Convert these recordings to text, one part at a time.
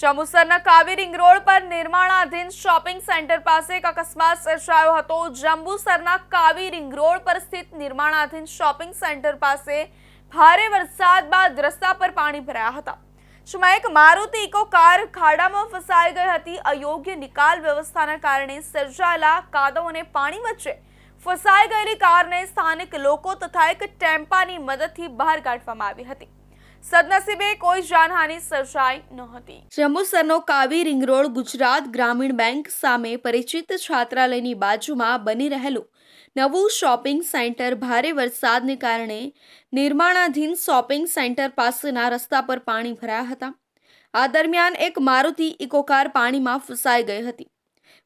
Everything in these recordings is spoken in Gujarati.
જંબુસરના કાવી રિંગ રોડ પર નિર્માણાધીન શોપિંગ સેન્ટર પાસે એક અકસ્માત સર્જાયો હતો. કાવી રિંગ રોડ પર સ્થિત નિર્માણાધીન શોપિંગ સેન્ટર પાસે ભારે વરસાદ બાદ રસ્તા પર પાણી ભરાયા હતા. જેમાં એક મારુતિ ઇકો કાર ખાડામાં ફસાઈ ગઈ હતી. અયોગ્ય નિકાલ વ્યવસ્થાના કારણે સર્જાયેલા કાદવ અને પાણી વચ્ચે ફસાઈ ગયેલી કારને સ્થાનિક લોકો તથા એક ટેમ્પાની મદદથી બહાર કાઢવામાં આવી હતી. સદનસીબે કોઈ જાનહાનિ સર્જાઈ ન હતી. જંબુસરનો Kavi ring road Gujarat Gramin bank સામે પરિચિત છાત્રાલયની બાજુમાં બની રહેલું નવું શોપિંગ સેન્ટર ભારે વરસાદને કારણે નિર્માણાધીન શોપિંગ સેન્ટર પાસેના રસ્તા પર પાણી ભરાયા હતા. આ દરમિયાન એક મારુતિ ઇકોકાર પાણીમાં ફસાઈ ગઈ હતી.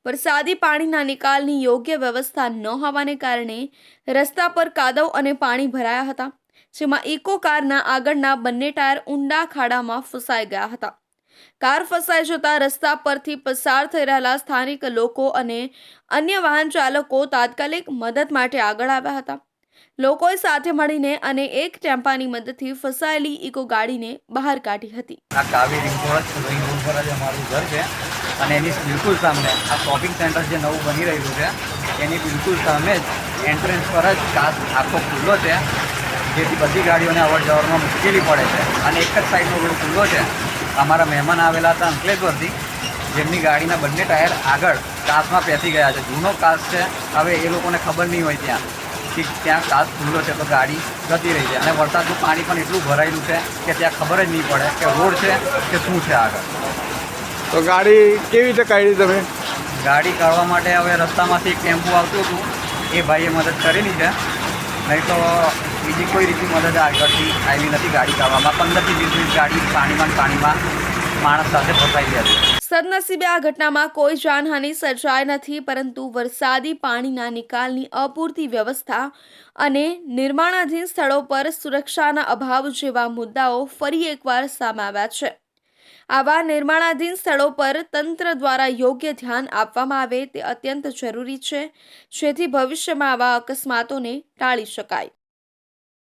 વરસાદી પાણીના નિકાલની યોગ્ય વ્યવસ્થા ન હોવાને કારણે રસ્તા પર કાદવ અને પાણી ભરાયા હતા. જેમાં ઇકો કારના આગળના બંને ટાયર ઊંડા ખાડામાં ફસાઈ ગયા હતા. કાર ફસાઈ જતા રસ્તા પરથી પસાર થઈ રહેલા સ્થાનિક લોકો અને અન્ય વાહન ચાલકો તાત્કાલિક મદદ માટે આગળ આવ્યા હતા. લોકોએ સાથે મળીને અને એક ટેમ્પાની મદદથી ફસાયેલી ઇકો ગાડીને બહાર કાઢી હતી. આ કાવી પર જ અમારું ઘર છે અને એની બિલકુલ સામે આ શોપિંગ સેન્ટર જે નવું બની રહ્યું છે, એની બિલકુલ સામે જ એન્ટ્રન્સ પર જ કાચ આખો ખુલ્લો છે. જેથી બધી ગાડીઓને અવર જવરમાં મુશ્કેલી પડે છે. અને એક જ સાઈડનો રોડ ખુલ્લો છે. અમારા મહેમાન આવેલા હતા અંકલેશ્વરથી જેમની ગાડીના બંને ટાયર આગળ કાસમાં પેસી ગયા છે. જૂનો કાચ છે. હવે એ લોકોને ખબર નહીં હોય ત્યાં કે ત્યાં કાચ ખુલ્લો છે તો ગાડી જતી રહી છે. અને વરસાદનું પાણી પણ એટલું ભરાયેલું છે કે ત્યાં ખબર જ નહીં પડે કે રોડ છે કે શું છે આગળ. તો ગાડી કેવી રીતે કાઢી તમે? ગાડી કાઢવા માટે હવે રસ્તામાંથી એક ટેમ્પો આવતું હતું. એ ભાઈએ મદદ કરેલી છે. નહીં તો બીજી કોઈ રીતની મદદ આગળથી આવી નથી ગાડી કાઢવામાં પંદરથી વીસ મિનિટ ગાડી પાણીમાં પાણીમાં માણસ સાથે ફસાઈ હતી સદનસીબે આ ઘટનામાં કોઈ જાનહાનિ સર્જાઈ નથી, પરંતુ વરસાદી પાણીના નિકાલની અપૂરતી વ્યવસ્થા અને નિર્માણાધીન સ્થળો પર સુરક્ષાના અભાવ જેવા મુદ્દાઓ ફરી એકવાર સામે આવ્યા છે. આવા નિર્માણાધીન સ્થળો પર તંત્ર દ્વારા યોગ્ય ધ્યાન આપવામાં આવે તે અત્યંત જરૂરી છે, જેથી ભવિષ્યમાં આવા અકસ્માતોને ટાળી શકાય.